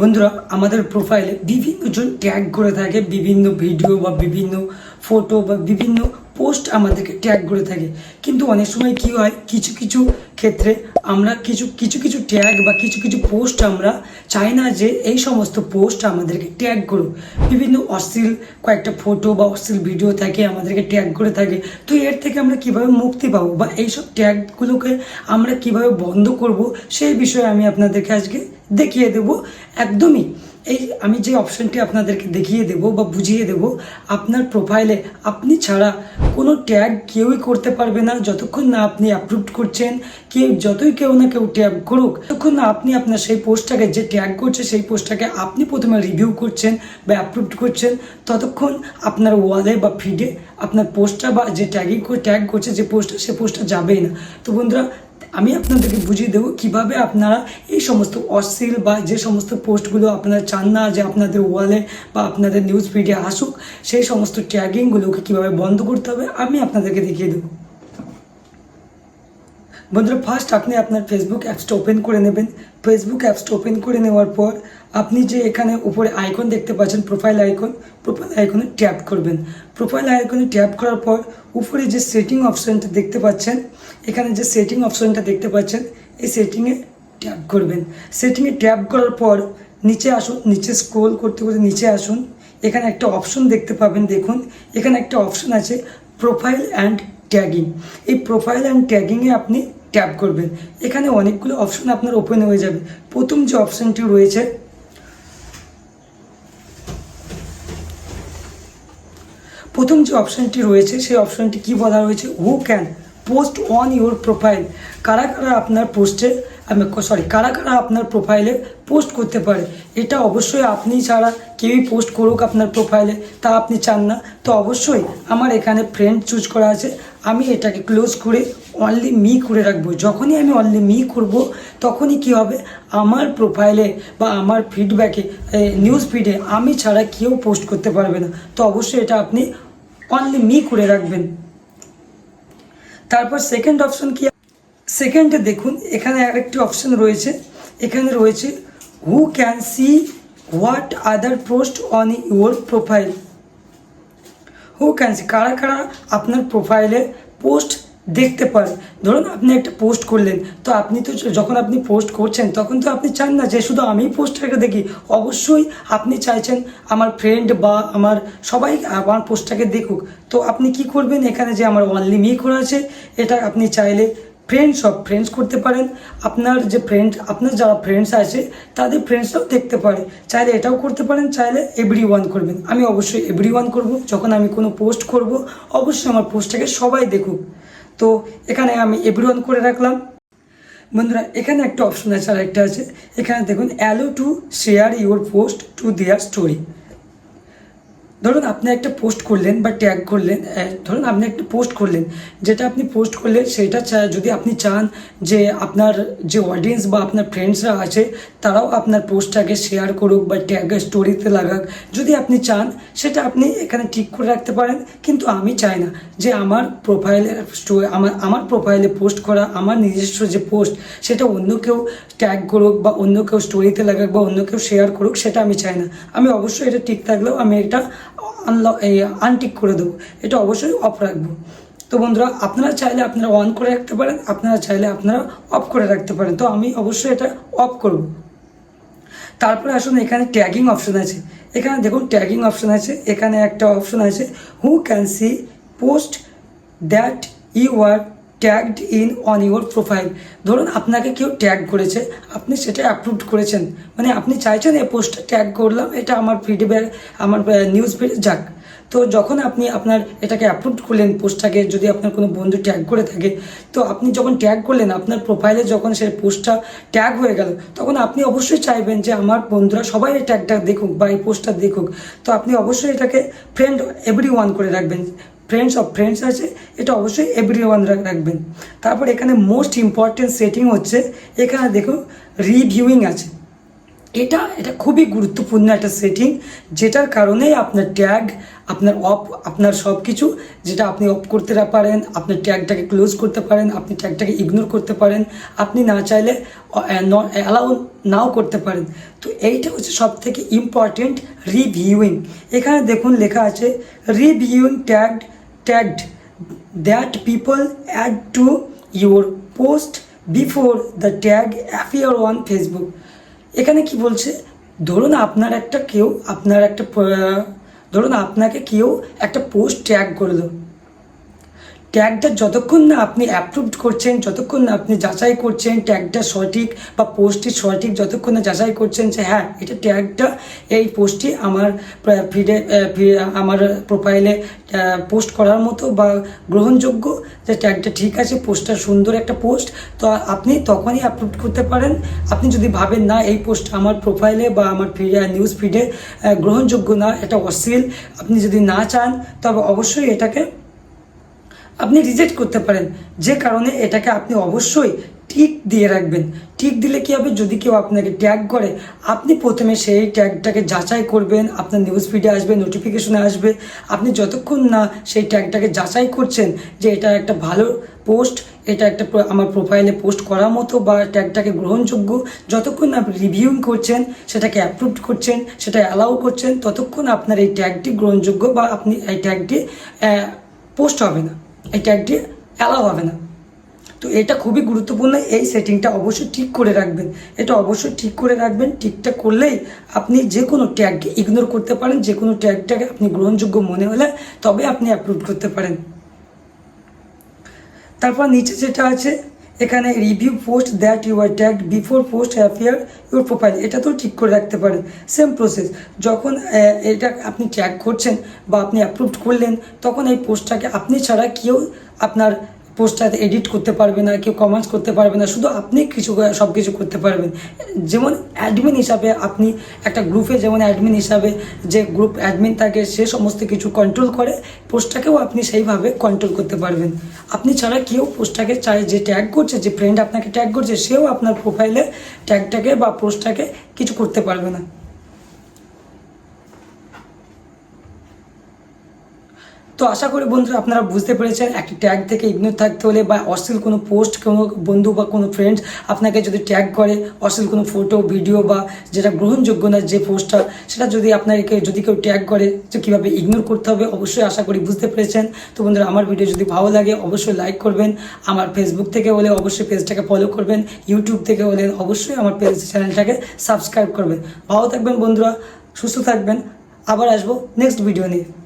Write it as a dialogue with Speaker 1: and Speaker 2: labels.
Speaker 1: বন্ধুরা, আমাদের প্রোফাইলে বিভিন্নজন ট্যাগ করে থাকে, বিভিন্ন ভিডিও বা বিভিন্ন ফটো বা বিভিন্ন পোস্ট আমাদেরকে ট্যাগ করে থাকে। কিন্তু অনেক সময় কি হয়, কিছু কিছু ক্ষেত্রে আমরা কিছু কিছু কিছু ট্যাগ বা কিছু কিছু পোস্ট আমরা চাই না যে এই সমস্ত পোস্ট আমাদেরকে ট্যাগ করুক। বিভিন্ন অশ্লীল কয়েকটা ফটো বা অশ্লীল ভিডিও থাকে, আমাদেরকে ট্যাগ করে থাকে। তো এর থেকে আমরা কীভাবে মুক্তি পাবো বা এইসব ট্যাগগুলোকে আমরা কীভাবে বন্ধ করব, সেই বিষয়ে আমি আপনাদেরকে আজকে দেখিয়ে দেব। একদমই এই আমি যে অপশনটি আপনাদেরকে দেখিয়ে দেব বা বুঝিয়ে দেব, আপনার প্রোফাইলে আপনি ছাড়া কোনো ট্যাগ কেউই করতে পারবে না। যতক্ষণ না আপনি অ্যাপ্রুভ করছেন কেউ যতই কেউ না কেউ ট্যাগ করুক তখন আপনি আপনার সেই পোস্টটাকে যে ট্যাগ করছে, সেই পোস্টটাকে আপনি প্রথমে রিভিউ করছেন বা অ্যাপ্রুভ করছেন, ততক্ষণ আপনার ওয়ালে বা ফিডে আপনার পোস্টটা বা যে ট্যাগিং ট্যাগ করছে যে পোস্টটা সে পোস্টটা যাবেই না। তো বন্ধুরা, আমি আপনাদেরকে বুঝিয়ে দেবো কীভাবে আপনারা এই সমস্ত অশ্লীল বা যে সমস্ত পোস্টগুলো আপনারা চান না যে আপনাদের ওয়ালে বা আপনাদের নিউজ ফিডে আসুক, সেই সমস্ত ট্যাগিংগুলোকে কীভাবে বন্ধ করতে হবে, আমি আপনাদেরকে দেখিয়ে দেবো। বন্ধুরা ফার্স্ট আপনি আপনার ফেসবুক অ্যাপসটা ওপেন করে নেবেন। ফেসবুক অ্যাপসটা ওপেন করে নেওয়ার পর আপনি যে এখানে উপরে আইকন দেখতে পাচ্ছেন প্রোফাইল আইকন প্রোফাইল আইকনে ট্যাপ করবেন। প্রোফাইল আইকনে ট্যাপ করার পর উপরে যে সেটিং অপশানটা দেখতে পাচ্ছেন, এখানে যে সেটিং অপশানটা দেখতে পাচ্ছেন, এই সেটিংয়ে ট্যাপ করবেন। সেটিংয়ে ট্যাপ করার পর নিচে আসুন, নিচে স্ক্রোল করতে করতে নিচে আসুন। এখানে একটা অপশন দেখতে পাবেন, দেখুন। এখানে একটা অপশন আছে প্রোফাইল অ্যান্ড ট্যাগিং এই প্রোফাইল অ্যান্ড ট্যাগিংয়ে আপনি ট্যাপ করবেন এখানে অনেকগুলো অপশন আপনার ওপেন হয়ে যাবে। প্রথম যে অপশনটি রয়েছে, প্রথম যে অপশনটি রয়েছে, সেই অপশনটি কি বলা রয়েছে? Who can post on your profile কারা কারা আপনার পোস্টে আমি সরি কারা কারা আপনার প্রোফাইলে পোস্ট করতে পারে? এটা অবশ্যই আপনি ছাড়া কেউই পোস্ট করুক আপনার প্রোফাইলে তা আপনি চান না। তো অবশ্যই আমার এখানে ফ্রেন্ড চুজ করা আছে। আমি এটাকে ক্লোজ করে অনলি মি করে রাখব। যখনই আমি অনলি মি করব, তখনই কি হবে? আমার প্রোফাইলে বা আমার ফিডব্যাকে নিউজ ফিডে আমি ছাড়া কেউ পোস্ট করতে পারবে না। তো অবশ্যই এটা আপনি অনলি মি করে রাখবেন। তারপর সেকেন্ড অপশন কি? সেকেন্ডে দেখুন, এখানে আরেকটি অপশন রয়েছে। এখানে রয়েছে who can see what other post on your profile who can see কারা কারা আপনার প্রোফাইলে পোস্ট দেখতে পারে ধরুন আপনি একটা পোস্ট করলেন, তো আপনি তো যখন আপনি পোস্ট করছেন, তখন তো আপনি চান না যে শুধু আমি পোস্টটাকে দেখি। অবশ্যই আপনি চাইছেন আমার ফ্রেন্ড বা আমার সবাই আমার পোস্টটাকে দেখুক। তো আপনি কি করবেন এখানে যে আমার অনলি মি করা আছে, এটা আপনি চাইলে ফ্রেন্ডস সব ফ্রেন্ডস করতে পারেন। আপনার যে ফ্রেন্ড আপনার যারা ফ্রেন্ডস আছে, তাদের ফ্রেন্ডসরাও দেখতে পারে। চাইলে এটাও করতে পারেন, চাইলে এভরি ওয়ান করবেন। আমি অবশ্যই এভরি ওয়ান করব। যখন আমি কোনো পোস্ট করব, অবশ্যই আমার পোস্টটাকে সবাই দেখুক। তো এখানে আমি এভরিওয়ান করে রাখলাম। বন্ধুরা, এখানে একটা অপশন আছে আর একটা আছে। এখানে দেখুন allow to share your post to their story ধরুন আপনি একটা পোস্ট করলেন বা ট্যাগ করলেন ধরুন আপনি একটা পোস্ট করলেন, যেটা আপনি পোস্ট করলেন, সেটা যদি আপনি চান যে আপনার যে অডিয়েন্স বা আপনার ফ্রেন্ডসরা আছে, তারাও আপনার পোস্টটাকে শেয়ার করুক বা ট্যাগ স্টোরিতে লাগাক। যদি আপনি চান, সেটা আপনি এখানে ঠিক করে রাখতে পারেন, কিন্তু আমি চাই না যে আমার প্রোফাইলে আমার আমার প্রোফাইলে পোস্ট করা, আমার নিজস্ব যে পোস্ট সেটা অন্য কেউ ট্যাগ করুক বা অন্য কেউ স্টোরিতে লাগাক বা অন্য কেউ শেয়ার করুক, সেটা আমি চাই না। আমি অবশ্যই এটা ঠিক থাকলেও আমি এটা আনলক আনটিক করে দেবো। এটা অবশ্যই অফ রাখব। তো বন্ধুরা, আপনারা চাইলে আপনারা অন করে রাখতে পারেন, আপনারা চাইলে আপনারা অফ করে রাখতে পারেন। তো আমি অবশ্যই এটা অফ করব। তারপরে আসুন, এখানে ট্যাগিং অপশন আছে। এখানে দেখুন ট্যাগিং অপশন আছে। এখানে একটা অপশন আছে। Who can see post that you are tagged in on your profile ধরুন আপনাকে কেউ ট্যাগ করেছে, আপনি সেটা অ্যাপ্রুভ করেছেন। মানে আপনি চাইছেন এই পোস্টটা ট্যাগ করলাম, এটা আমার ফিডব্যাক আমার নিউজ ফিড যাক। তো যখন আপনি আপনার এটাকে অ্যাপ্রুভ করলেন পোস্টটাকে যদি আপনার কোনো বন্ধু ট্যাগ করে থাকে, তো আপনি যখন ট্যাগ করলেন, আপনার প্রোফাইলে যখন সেই পোস্টটা ট্যাগ হয়ে গেল, তখন আপনি অবশ্যই চাইবেন যে আমার বন্ধুরা সবাই এই ট্যাগটা দেখুক বা এই পোস্টটা দেখুক। তো আপনি অবশ্যই এটাকে ফ্রেন্ড এভরি ওয়ান করে রাখবেন। ফ্রেন্ডস অফ ফ্রেন্ডস আছে, এটা অবশ্যই এভরি ওয়ান রাখবেন। তারপর এখানে মোস্ট ইম্পর্টেন্ট সেটিং হচ্ছে, এখানে দেখুন রিভিউইং আছে। এটা এটা খুবই গুরুত্বপূর্ণ একটা সেটিং যেটার কারণেই আপনার ট্যাগ আপনার অফ আপনার সব কিছু যেটা আপনি অফ করতে পারেন আপনার ট্যাগটাকে ক্লোজ করতে পারেন, আপনি ট্যাগটাকে ইগনোর করতে পারেন, আপনি না চাইলে অ্যালাউ নাও করতে পারেন। তো এইটা হচ্ছে সব থেকে ইম্পর্টেন্ট রিভিউইং এখানে দেখুন লেখা আছে reviewing tagged tagged that people add to your post before the tag appear on Facebook. এখানে কি বলছে? ধরুন আপনার একটা কেউ, আপনার একটা ধরুন আপনাকে কেউ একটা পোস্ট ট্যাগ করে করল ট্যাগটা যতক্ষণ না আপনি অ্যাপ্রুভড করছেন, যতক্ষণ না আপনি যাচাই করছেন, ট্যাগটা সঠিক বা পোস্টটি সঠিক যতক্ষণ না যাচাই করছেন যে হ্যাঁ এটা ট্যাগটা এই পোস্টটি আমার ফিডে আমার প্রোফাইলে পোস্ট করার মতো বা গ্রহণযোগ্য যে ট্যাগটা ঠিক আছে, পোস্টটা সুন্দর একটা পোস্ট, তো আপনি তখনই অ্যাপ্রুভ করতে পারেন। আপনি যদি ভাবেন না এই পোস্ট আমার প্রোফাইলে বা আমার নিউজ ফিডে গ্রহণযোগ্য না, এটা অশ্লীল, আপনি যদি না চান, তবে অবশ্যই এটাকে আপনি রিজেক্ট করতে পারেন। যে কারণে এটাকে আপনি অবশ্যই টিক দিয়ে রাখবেন। টিক দিলে কী হবে? যদি কেউ আপনাকে ট্যাগ করে, আপনি প্রথমে সেই ট্যাগটাকে যাচাই করবেন, আপনার নিউজ ফিডে আসবে নোটিফিকেশনে আসবে। আপনি যতক্ষণ না সেই ট্যাগটাকে যাচাই করছেন যে এটা একটা ভালো পোস্ট এটা একটা আমার প্রোফাইলে পোস্ট করার মতো বা ট্যাগটাকে গ্রহণযোগ্য, যতক্ষণ আপনি রিভিউইং করছেন, সেটাকে অ্যাপ্রুভ করছেন, সেটা অ্যালাউ করছেন, ততক্ষণ আপনার এই ট্যাগটি গ্রহণযোগ্য বা আপনি এই ট্যাগটি পোস্ট হবে না। এই ট্যাগটি অ্যালাও হবে না। তো এটা খুবই গুরুত্বপূর্ণ, এই সেটিংটা অবশ্যই ঠিক করে রাখবেন। এটা অবশ্যই ঠিক করে রাখবেন ঠিকঠাক করলেই আপনি যে কোনো ট্যাগকে ইগনোর করতে পারেন যে কোনো ট্যাগটাকে আপনি গ্রহণযোগ্য মনে হলে তবে আপনি অ্যাপ্রুভ করতে পারেন। তারপর নিচে যেটা আছে এখানে review post that you are tagged before post appear your profile এটা তো ঠিক করে রাখতে পারেন। সেম প্রসেস যখন এটা আপনি ট্যাগ করছেন বা আপনি অ্যাপ্রুভ করলেন, তখন এই পোস্টটাকে আপনি ছাড়া কেউ আপনার পোস্টটাতে এডিট করতে পারবে না, কেউ কমেন্টস করতে পারবে না, শুধু আপনি কিছু সব কিছু করতে পারবেন। যেমন অ্যাডমিন হিসাবে আপনি একটা গ্রুপে যেমন অ্যাডমিন হিসাবে যে গ্রুপ অ্যাডমিন থাকে, সে সমস্ত কিছু কন্ট্রোল করে পোস্টটাকেও আপনি সেইভাবে কন্ট্রোল করতে পারবেন। আপনি ছাড়া কেউ পোস্টটাকে চাই যে ট্যাগ করছে, যে ফ্রেন্ড আপনাকে ট্যাগ করছে, সেও আপনার প্রোফাইলে ট্যাগটাকে বা পোস্টটাকে কিছু করতে পারবে না। তো আশা করি বন্ধুরা আপনারা বুঝতে পেরেছেন, একটি ট্যাগ থেকে ইগনোর থাকতে হলে বা অশ্লীল কোনো পোস্ট কোনো বন্ধু বা কোনো ফ্রেন্ড আপনাকে যদি ট্যাগ করে, অশ্লীল কোনো ফটো ভিডিও বা যেটা গ্রহণযোগ্য না যে পোস্টটা সেটা যদি আপনাকে, যদি কেউ ট্যাগ করে তো কীভাবে ইগনোর করতে হবে, অবশ্যই আশা করি বুঝতে পেরেছেন। তো বন্ধুরা, আমার ভিডিও যদি ভালো লাগে, অবশ্যই লাইক করবেন। আমার ফেসবুক থেকে হলে অবশ্যই পেজটাকে ফলো করবেন। ইউটিউব থেকে হলে অবশ্যই আমার পেজ চ্যানেলটাকে সাবস্ক্রাইব করবেন। ভালো থাকবেন বন্ধুরা, সুস্থ থাকবেন। আবার আসব নেক্সট ভিডিও নিয়ে।